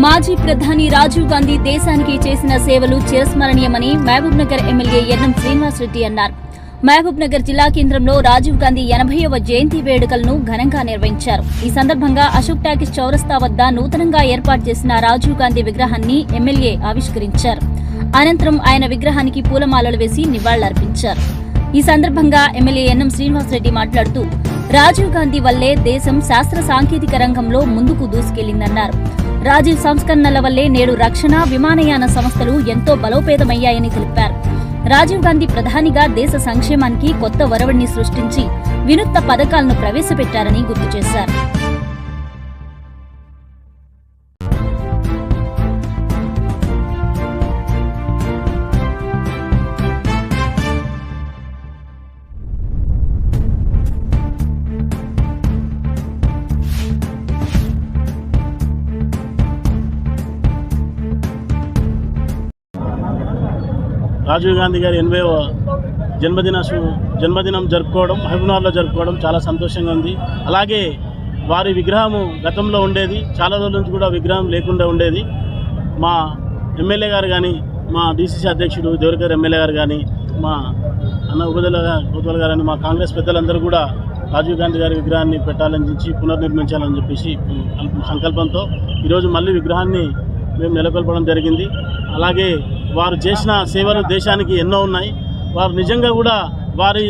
మాజీ ప్రధాని రాజీవ్ గాంధీ దేశానికి చేసిన సేవలు చిరస్మరణీయమని మహబూబ్ నగర్ ఎమ్మెల్యే ఎన్ఎం శ్రీనివాసరెడ్డి అన్నారు. మహబూబ్ నగర్ జిల్లా కేంద్రంలో రాజీవ్ గాంధీ ఎనభైవ జయంతి వేడుకలను ఘనంగా నిర్వహించారు. ఈ సందర్భంగా అశోక్ టాకీస్ చౌరస్తా వద్ద నూతనంగా ఏర్పాటు చేసిన రాజీవ్ గాంధీ విగ్రహాన్ని ఎమ్మెల్యే ఆవిష్కరించారు. అనంతరం ఆయన విగ్రహానికి పూలమాలలు వేసి నివాళులర్పించారు. ఈ సందర్భంగా ఎమ్మెల్యే ఎన్ఎం శ్రీనివాసరెడ్డి మాట్లాడుతూ రాజీవ్ గాంధీ వల్లే దేశం శాస్త్ర సాంకేతిక రంగంలో ముందుకు దూసుకెళ్ళిందన్నారు రాజీవ్ సంస్కరణల వల్లే నేడు రక్షణ విమానయాన సంస్థలు ఎంతో బలోపేతమయ్యాయని తెలిపారు. రాజీవ్ గాంధీ ప్రధానిగా దేశ సంక్షేమానికి కొత్త ఒరవడిని సృష్టించి వినూత్న పథకాలను ప్రవేశపెట్టారని గుర్తు చేశారు. రాజీవ్ గాంధీ గారి ఎనభైవ జన్మదిన జన్మదినం జరుపుకోవడం మహబూబ్నగర్లో జరుపుకోవడం చాలా సంతోషంగా ఉంది. అలాగే వారి విగ్రహము గతంలో ఉండేది చాలా రోజుల నుంచి కూడా విగ్రహం లేకుండా ఉండేది. మా ఎమ్మెల్యే గారు కానీ మా డీసీసీ అధ్యక్షుడు దేవరగారు ఎమ్మెల్యే గారు కానీ మా అన్న ఉపదల ఉపదల గారు మా కాంగ్రెస్ పెద్దలందరూ కూడా రాజీవ్ గాంధీ గారి విగ్రహాన్ని పెట్టాలని చెప్పి పునర్నిర్మించాలని చెప్పేసి సంకల్పంతో ఈరోజు మళ్ళీ విగ్రహాన్ని మేము నెలకొల్పడం జరిగింది. అలాగే వారు చేసిన సేవలు దేశానికి ఎన్నో ఉన్నాయి. వారు నిజంగా కూడా వారి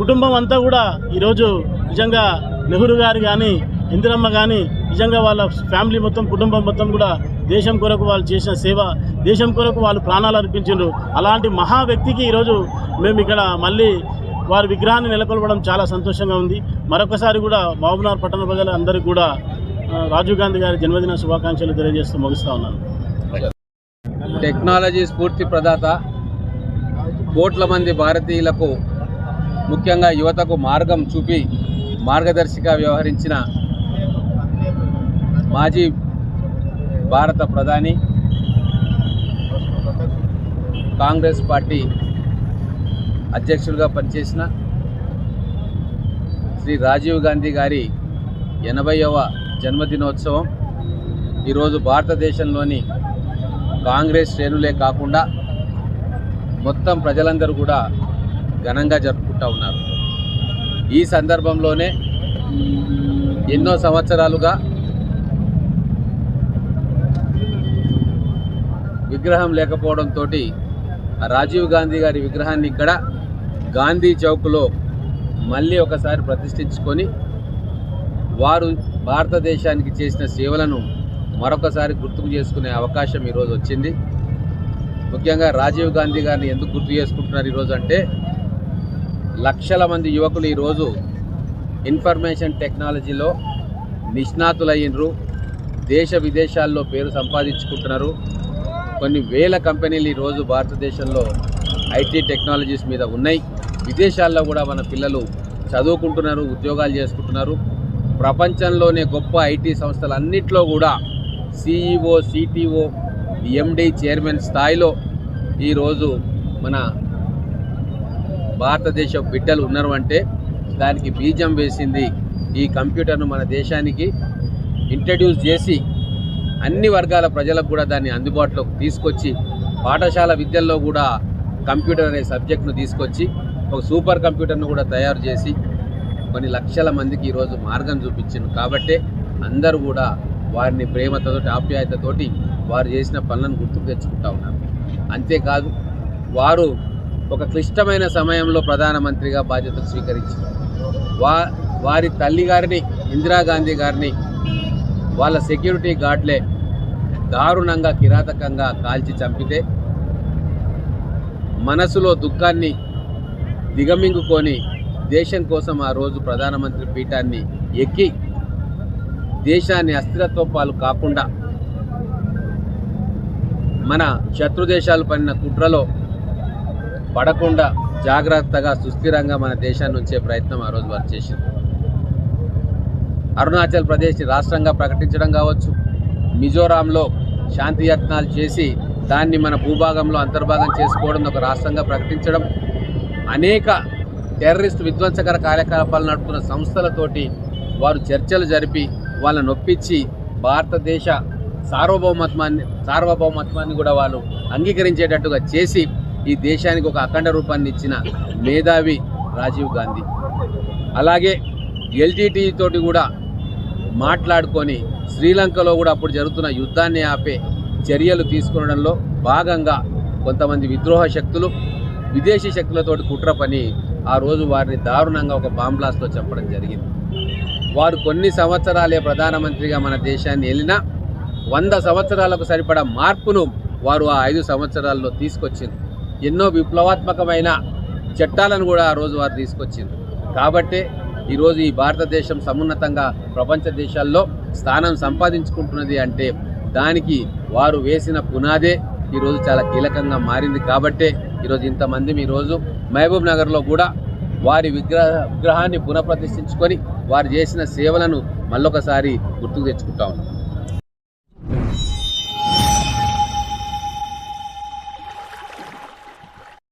కుటుంబం అంతా కూడా ఈరోజు నిజంగా నెహ్రూ గారు కానీ ఇందిరమ్మ కానీ నిజంగా వాళ్ళ ఫ్యామిలీ మొత్తం కుటుంబం మొత్తం కూడా దేశం కొరకు వాళ్ళు చేసిన సేవ దేశం కొరకు వాళ్ళు ప్రాణాలు అర్పించారు అలాంటి మహా వ్యక్తికి ఈరోజు మేము ఇక్కడ మళ్ళీ వారి విగ్రహాన్ని నెలకొల్పడం చాలా సంతోషంగా ఉంది. మరొకసారి కూడా మహబూబ్నగర్ పట్టణ ప్రజలందరికీ కూడా రాజీవ్ గాంధీ గారి జన్మదిన శుభాకాంక్షలు తెలియజేస్తూ ముగిస్తా ఉన్నాను. టెక్నాలజీ స్ఫూర్తి ప్రదాత కోట్ల మంది భారతీయులకు ముఖ్యంగా యువతకు మార్గం చూపి మార్గదర్శిగా వ్యవహరించిన మాజీ భారత ప్రధాని కాంగ్రెస్ పార్టీ అధ్యక్షులుగా పనిచేసిన శ్రీ రాజీవ్ గాంధీ గారి ఎనభైవ జన్మదినోత్సవం. ఈరోజు భారతదేశంలోని కాంగ్రెస్ శ్రేణులే కాకుండా మొత్తం ప్రజలందరూ కూడా ఘనంగా జరుపుకుంటూ ఉన్నారు. ఈ సందర్భంలోనే ఎన్నో సంవత్సరాలుగా విగ్రహం లేకపోవడంతో రాజీవ్ గాంధీ గారి విగ్రహాన్ని ఇక్కడ గాంధీ చౌక్లో మళ్ళీ ఒకసారి ప్రతిష్ఠించుకొని వారు భారతదేశానికి చేసిన సేవలను మరొకసారి గుర్తుకు చేసుకునే అవకాశం ఈరోజు వచ్చింది. ముఖ్యంగా రాజీవ్ గాంధీ గారిని ఎందుకు గుర్తు చేసుకుంటున్నారు ఈరోజు అంటే లక్షల మంది యువకులు ఈరోజు ఇన్ఫర్మేషన్ టెక్నాలజీలో నిష్ణాతులయ్యినరు. దేశ విదేశాల్లో పేరు సంపాదించుకుంటున్నారు. కొన్ని వేల కంపెనీలు ఈరోజు భారతదేశంలో ఐటీ టెక్నాలజీస్ మీద ఉన్నాయి. విదేశాల్లో కూడా మన పిల్లలు చదువుకుంటున్నారు ఉద్యోగాలు చేసుకుంటున్నారు. ప్రపంచంలోనే గొప్ప ఐటీ సంస్థలన్నింటిలో కూడా సిఈఓ సిటిఓ ఎండి చైర్మన్ స్థాయిలో ఈరోజు మన భారతదేశ బిడ్డలు ఉన్నారు అంటే దానికి బీజం వేసింది ఈ కంప్యూటర్ను మన దేశానికి ఇంట్రడ్యూస్ చేసి అన్ని వర్గాల ప్రజలకు కూడా దాన్ని అందుబాటులోకి తీసుకొచ్చి పాఠశాల విద్యల్లో కూడా కంప్యూటర్ అనే సబ్జెక్ట్ను తీసుకొచ్చి ఒక సూపర్ కంప్యూటర్ను కూడా తయారు చేసి కొన్ని లక్షల మందికి ఈరోజు మార్గం చూపించింది కాబట్టే అందరూ కూడా వారిని ప్రేమతోటి ఆప్యాయతతోటి వారు చేసిన పనులను గుర్తుకు తెచ్చుకుంటా ఉన్నారు. అంతేకాదు వారు ఒక క్లిష్టమైన సమయంలో ప్రధానమంత్రిగా బాధ్యతలు స్వీకరించారు వా వారి తల్లి గారిని ఇందిరాగాంధీ గారిని వాళ్ళ సెక్యూరిటీ గార్డ్లే దారుణంగా కిరాతకంగా కాల్చి చంపితే మనసులో దుఃఖాన్ని దిగమింగుకొని దేశం కోసం ఆ రోజు ప్రధానమంత్రి పీఠాన్ని ఎక్కి దేశాన్ని అస్థిరత్వ పాలు కాకుండా మన శత్రు దేశాలు పడిన కుట్రలో పడకుండా జాగ్రత్తగా సుస్థిరంగా మన దేశాన్ని ఉంచే ప్రయత్నం ఆ రోజు వారు చేసింది. అరుణాచల్ ప్రదేశ్ రాష్ట్రంగా ప్రకటించడం కావచ్చు మిజోరాంలో శాంతి యత్నాలు చేసి దాన్ని మన భూభాగంలో అంతర్భాగం చేసుకోవడం ఒక రాష్ట్రంగా ప్రకటించడం అనేక టెర్రరిస్ట్ విధ్వంసకర కార్యకలాపాలు నడుపుతున్న సంస్థలతోటి వారు చర్చలు జరిపి వాళ్ళని నొప్పించి భారతదేశ సార్వభౌమత్వాన్ని సార్వభౌమత్వాన్ని కూడా వాళ్ళు అంగీకరించేటట్టుగా చేసి ఈ దేశానికి ఒక అఖండ రూపాన్ని ఇచ్చిన మేధావి రాజీవ్ గాంధీ. అలాగే ఎల్టీటీ తోటి కూడా మాట్లాడుకొని శ్రీలంకలో కూడా అప్పుడు జరుగుతున్న యుద్ధాన్ని ఆపే చర్యలు తీసుకోవడంలో భాగంగా కొంతమంది విద్రోహ శక్తులు విదేశీ శక్తులతోటి కుట్ర పని ఆ రోజు వారిని దారుణంగా ఒక బాంబ్ బ్లాస్ట్లో చెప్పడం జరిగింది. వారు కొన్ని సంవత్సరాలే ప్రధానమంత్రిగా మన దేశాన్ని వెళ్ళినా వంద సంవత్సరాలకు సరిపడా మార్పును వారు ఆ ఐదు సంవత్సరాల్లో తీసుకొచ్చింది. ఎన్నో విప్లవాత్మకమైన చట్టాలను కూడా ఆ రోజు వారు తీసుకొచ్చింది. కాబట్టే ఈరోజు ఈ భారతదేశం సమున్నతంగా ప్రపంచ దేశాల్లో స్థానం సంపాదించుకుంటున్నది అంటే దానికి వారు వేసిన పునాదే ఈరోజు చాలా కీలకంగా మారింది. కాబట్టే ఈరోజు ఇంతమంది ఈరోజు మహబూబ్ నగర్లో కూడా వారి విగ్రహ విగ్రహాన్ని పునఃప్రతిష్ఠించుకొని వారు చేసిన సేవలను మళ్ళొకసారి గుర్తుకు తెచ్చుకుంటా ఉన్నాం.